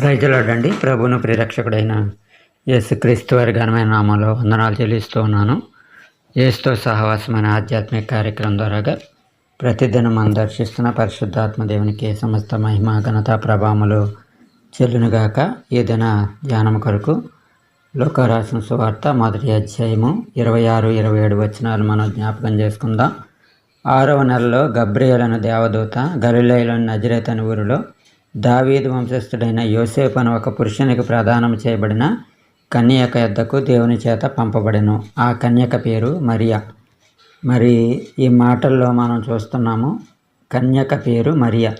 రైతులాడండి ప్రభును ప్రిరక్షకుడైన యేసుక్రీస్తు వారి ఘనమైన నామంలో వందనాలు చెల్లిస్తూ ఉన్నాను. యేసుతో సహవాసమైన ఆధ్యాత్మిక కార్యక్రమం ద్వారాగా ప్రతిదినం మనం దర్శిస్తున్న పరిశుద్ధాత్మ దేవునికి సమస్త మహిమ ఘనత ప్రభావములు చెల్లునుగాక ఏదైనా ధ్యానం కొరకు లోకరాసిన సువార్త మొదటి అధ్యాయము ఇరవై ఆరు ఇరవై ఏడు వచనాలు మనం జ్ఞాపకం చేసుకుందాం. ఆరవ నెలలో గబ్రియలను దేవదూత గలిలైలోని నజరేతని ఊరిలో దావీదు వంశస్థుడైన యోసేఫ్ అని ఒక పురుషునికి ప్రదానం చేయబడిన కన్యక యొద్దకు దేవుని చేత పంపబడెను. ఆ కన్యక పేరు మరియా. మరి ఈ మాటల్లో మనం చూస్తున్నాము కన్యక పేరు మరియా.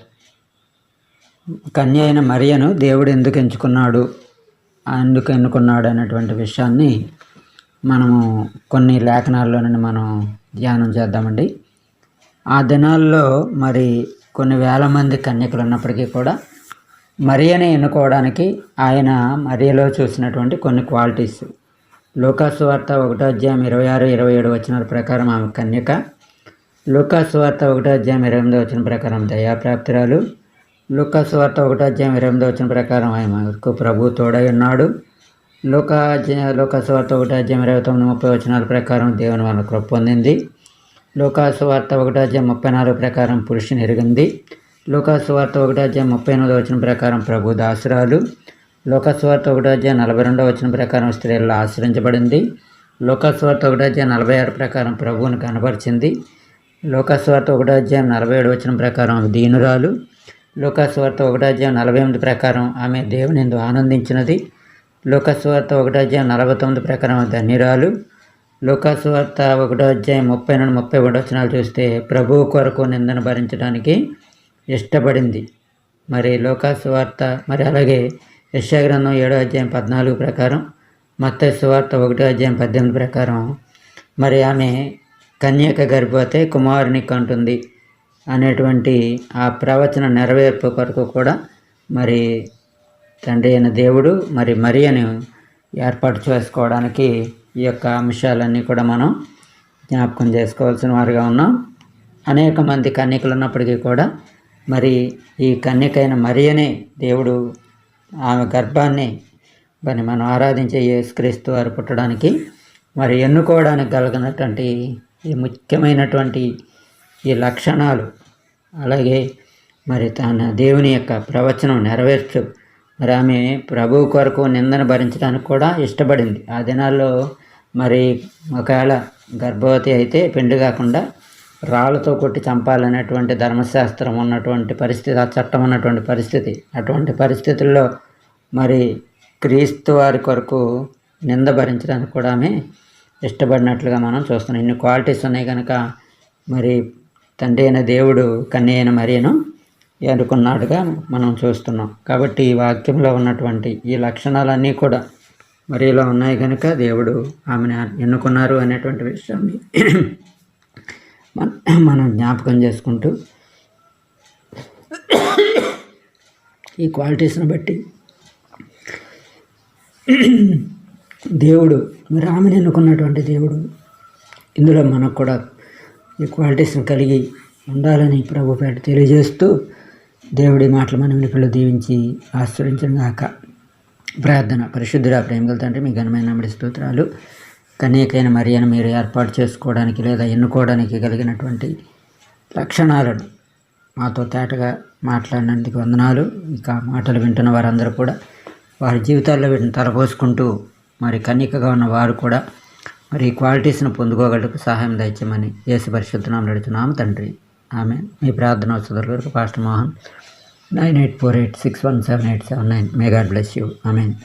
కన్య అయిన మరియను దేవుడు ఎందుకు ఎంచుకున్నాడు? ఎందుకు ఎన్నుకున్నాడు అనేటువంటి విషయాన్ని మనము కొన్ని లేఖనాల్లోనని మనం ధ్యానం చేద్దామండి. ఆ దినాల్లో మరి కొన్ని వేల మంది కన్యకలు ఉన్నప్పటికీ కూడా మరియని ఎన్నుకోవడానికి ఆయన మరియలో చూసినటువంటి కొన్ని క్వాలిటీస్. లోకాసు వార్త ఒకటో అధ్యాయం ఇరవై ఆరు ఇరవై ఏడు వచ్చిన ప్రకారం ఆమె కన్యక. లోకాసు వార్త ఒకటో అధ్యాయం ఇరవై ఎనిమిది వచ్చిన ప్రకారం దయాప్రాప్తిరాలు. లోకాసు వార్త ఒకటో అధ్యాయం ఇరవై ఎనిమిది వచ్చిన ప్రకారం ఆయనకు ప్రభు తోడై ఉన్నాడు. లోకా లోకాసు వార్త ఒకటో అధ్యాయం ఇరవై తొమ్మిది ముప్పై వచ్చినాల ప్రకారం దేవుని వల్ల కృప పొందింది. లోకాసువార్త వార్త అధ్యాయం ముప్పై నాలుగు ప్రకారం పురుషుని ఎరిగింది. లోకాసువార్త వార్త అధ్యాయం ముప్పై ఎనిమిది వచ్చిన ప్రకారం ప్రభు దాసురాలు. లోకాసువార్త వార్త అధ్యాయం నలభై రెండో వచ్చిన ప్రకారం స్త్రీల్లో ఆశ్రయించబడింది. లోకాసువార్త వార్త అధ్యాయం నలభై ఆరు ప్రకారం ప్రభువుని కనపరిచింది లోకాసువార్త వార్త అధ్యాయం నలభై ఏడు వచ్చిన ప్రకారం ఆమె దీనురాలు. లోకాసువార్త వార్త అధ్యాయం నలభై ఎనిమిది ప్రకారం ఆమె దేవుని ఎందు ఆనందించినది. లోకాసు వార్త అధ్యాయం నలభై తొమ్మిది ప్రకారం ఆమె ధన్యురాలు. వార్త ఒకటో అధ్యాయం ముప్పై నుండి ముప్పై ఒకటి వచనాలు చూస్తే ప్రభువు కొరకు నిందన భరించడానికి ఇష్టపడింది. మరి లోకాసు వార్త మరి అలాగే యశాగ్రంథం ఏడో అధ్యాయం పద్నాలుగు ప్రకారం మత్త సువార్త ఒకటో అధ్యాయం పద్దెనిమిది ప్రకారం మరి ఆమె కన్యక గర్భవతే కుమారుని కంటుంది అనేటువంటి ఆ ప్రవచన నెరవేర్పు కొరకు కూడా మరి తండ్రి అయిన దేవుడు మరి మరియను ఏర్పాటు చేసుకోవడానికి ఈ యొక్క అంశాలన్నీ కూడా మనం జ్ఞాపకం చేసుకోవాల్సిన వారుగా ఉన్నాం. అనేక మంది కన్యకలు ఉన్నప్పటికీ కూడా మరి ఈ కన్యకైన మరియనే దేవుడు ఆమె గర్భాన్ని మరి మనం ఆరాధించే యేసుక్రీస్తు వారు పుట్టడానికి మరి ఎన్నుకోవడానికి కలిగినటువంటి ఈ ముఖ్యమైనటువంటి ఈ లక్షణాలు అలాగే మరి తన దేవుని యొక్క ప్రవచనం నెరవేర్చు. మరి ఆమె ప్రభువు కొరకు నిందన భరించడానికి కూడా ఇష్టపడింది. ఆ దినాల్లో మరి ఒకవేళ గర్భవతి అయితే పెండు కాకుండా రాళ్ళతో కొట్టి చంపాలనేటువంటి ధర్మశాస్త్రం ఉన్నటువంటి పరిస్థితి ఆ చట్టం ఉన్నటువంటి పరిస్థితి అటువంటి పరిస్థితుల్లో మరి క్రీస్తు వారి కొరకు నింద భరించడానికి కూడా ఆమె ఇష్టపడినట్లుగా మనం చూస్తున్నాం. ఇన్ని క్వాలిటీస్ ఉన్నాయి కనుక మరి తండ్రి అయిన దేవుడు కన్య అయిన మరియను ఎన్నుకున్నాడుగా మనం చూస్తున్నాం. కాబట్టి ఈ వాక్యంలో ఉన్నటువంటి ఈ లక్షణాలన్నీ కూడా మరి ఇలా ఉన్నాయి కనుక దేవుడు ఆమెను ఎన్నుకున్నారు అనేటువంటి విషయాన్ని మనం జ్ఞాపకం చేసుకుంటూ ఈ క్వాలిటీస్ను బట్టి దేవుడు మరి ఆమెను ఎన్నుకున్నటువంటి దేవుడు ఇందులో మనకు కూడా ఈ క్వాలిటీస్ని కలిగి ఉండాలని ప్రభు పేట తెలియజేస్తూ దేవుడి మాటలు మన వినిపిలో దీవించి ఆశ్రయించడం కాక ప్రార్థన. పరిశుద్ధుడా ప్రేమగల తండ్రి మీ ఘనమైన నమ్మడి స్తోత్రాలు. కన్యకైన మరియను మీరు ఏర్పాటు చేసుకోవడానికి లేదా ఎన్నుకోవడానికి కలిగినటువంటి లక్షణాలను మాతో తేటగా మాట్లాడినందుకు వందనాలు. ఇక మాటలు వింటున్న వారందరూ కూడా వారి జీవితాల్లో వీటిని తలపోసుకుంటూ మరి కన్యకగా ఉన్న వారు కూడా మరి ఈ క్వాలిటీస్ను పొందుకోగలకు సహాయం దయచేయమని ఏసు పరిశుద్ధనామం నడుచున్నాము తండ్రి. ఆమె మీ ప్రార్థన వస్తుంది వరకు pastor Mohan nine eight four eight six one seven eight seven nine. May God bless you. Amen.